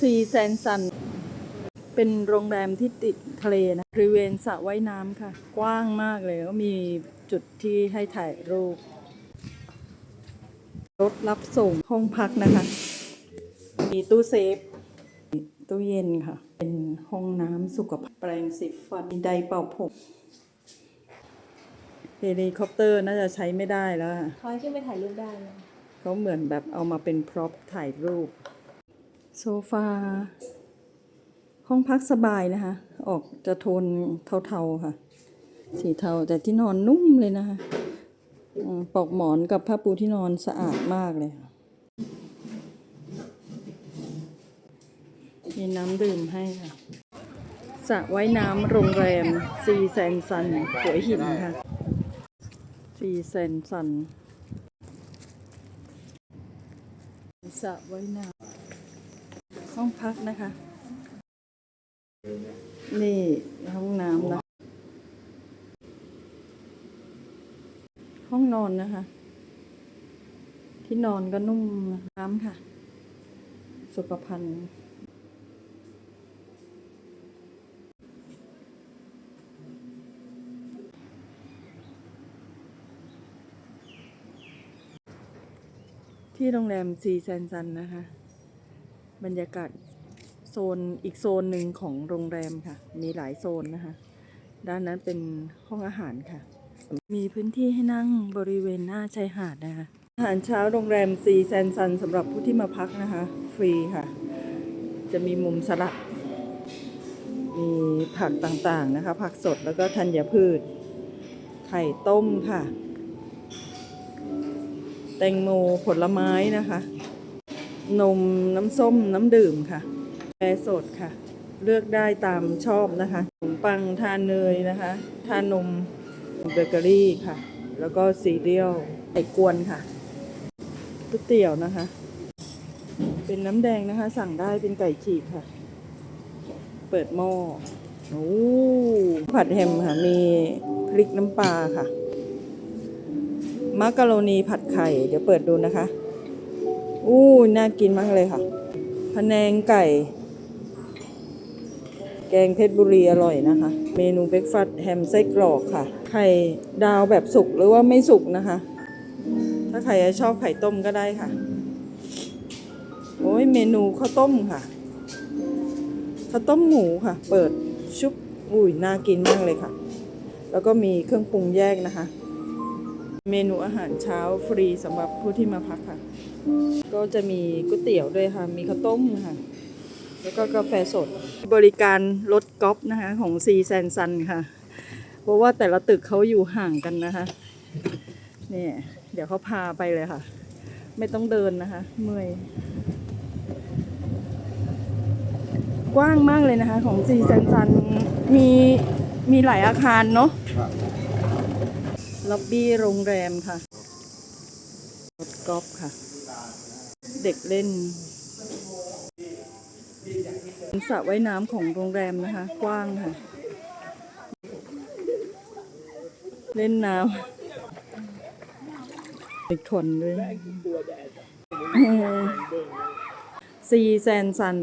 ซีแซนซัน เป็นโรงแรมที่ติดทะเลนะบริเวณสระว่ายน้ำค่ะ กว้างมากเลยก็มีจุดที่ให้ถ่ายรูป รถรับส่งห้องพักนะคะ มีตู้เซฟ ตู้เย็นค่ะ เป็นห้องน้ำสุขภาพแปรงสีฟันมีไดร์เป่าผมเฮลิคอปเตอร์น่าจะใช้ไม่ได้แล้วอะคอยขึ้นไปถ่ายรูปได้นะเขาเหมือนแบบเอามาเป็นพร็อพถ่ายรูป โซฟา ห้องพักสบายนะคะ ออกจะโทนเทาๆค่ะ สีเทาแต่ที่นอนนุ่มเลยนะคะปลอกหมอนกับผ้าปูที่นอนสะอาดมากเลยค่ะมีน้ำดื่มให้ค่ะสระว่ายน้ำโรงแรมซีแซนซันหัวหินค่ะซีแซนซันสระว่ายน้ำ ห้องพักนะคะ นี่ห้องน้ำนะ ห้องนอนนะคะ ที่นอนก็นุ่มนะน้ำค่ะ สุขภัณฑ์ที่โรงแรมซีแซนซันนะคะ บรรยากาศโซนอีกโซนหนึ่งของโรงแรมค่ะ มีหลายโซนนะคะ ด้านนั้นเป็นห้องอาหารค่ะ มีพื้นที่ให้นั่งบริเวณหน้าชายหาดนะคะ อาหารเช้าโรงแรมซีแซนซันสำหรับผู้ที่มาพักนะคะ ฟรีค่ะ จะมีมุมสลัด มีผักต่างๆนะคะ ผักสดแล้วก็ธัญพืช ไข่ต้มค่ะ แตงโมผลไม้นะคะ นมน้ำส้มน้ำดื่มค่ะกาแฟสดค่ะ เลือกได้ตามชอบนะคะขนมปังทานเนยนะคะ ทานนมเบเกอรี่ค่ะ แล้วก็ซีเรียลไข่กวนค่ะก๋วยเตี๋ยวนะคะ เป็นน้ำแดงนะคะ สั่งได้เป็นไก่ฉีกค่ะ เปิดหม้อโอ้ผัดแฮมค่ะ มีพริกน้ำปลาค่ะมักกะโรนีผัดไข่ เดี๋ยวเปิดดูนะคะ อู้น่ากินมากเลยค่ะพะแนงไก่ แกงเพชรบุรีอร่อยนะคะ เมนูเบรกฟาสต์แฮมไส้กรอกค่ะ ไข่ดาวแบบสุกหรือว่าไม่สุกนะคะ ถ้าใครชอบไข่ต้มก็ได้ค่ะ โอ้ยเมนูข้าวต้มค่ะ ข้าวต้มหมูค่ะ เปิดชุบอุ้ยน่ากินมากเลยค่ะ แล้วก็มีเครื่องปรุงแยกนะคะ เมนูอาหารเช้าฟรีสำหรับผู้ที่มาพักค่ะ ก็จะมีก๋วยเตี๋ยวด้วยค่ะ มีข้าวต้มค่ะ แล้วก็กาแฟสด บริการรถกอล์ฟนะคะ ของซีแซนซันค่ะ เพราะว่าแต่ละตึกเขาอยู่ห่างกันนะคะ เนี่ย เดี๋ยวเขาพาไปเลยค่ะ ไม่ต้องเดินนะคะ เมื่อย กว้างมากเลยนะคะ ของซีแซนซัน มีมีหลายอาคารเนาะล็อบบี้โรงแรมค่ะรถกอล์ฟค่ะ เด็กเล่นสระว่ายน้ำของโรงแรมนะคะ กว้างค่ะ เล่นน้ำมีคนด้วยซีแซนซัน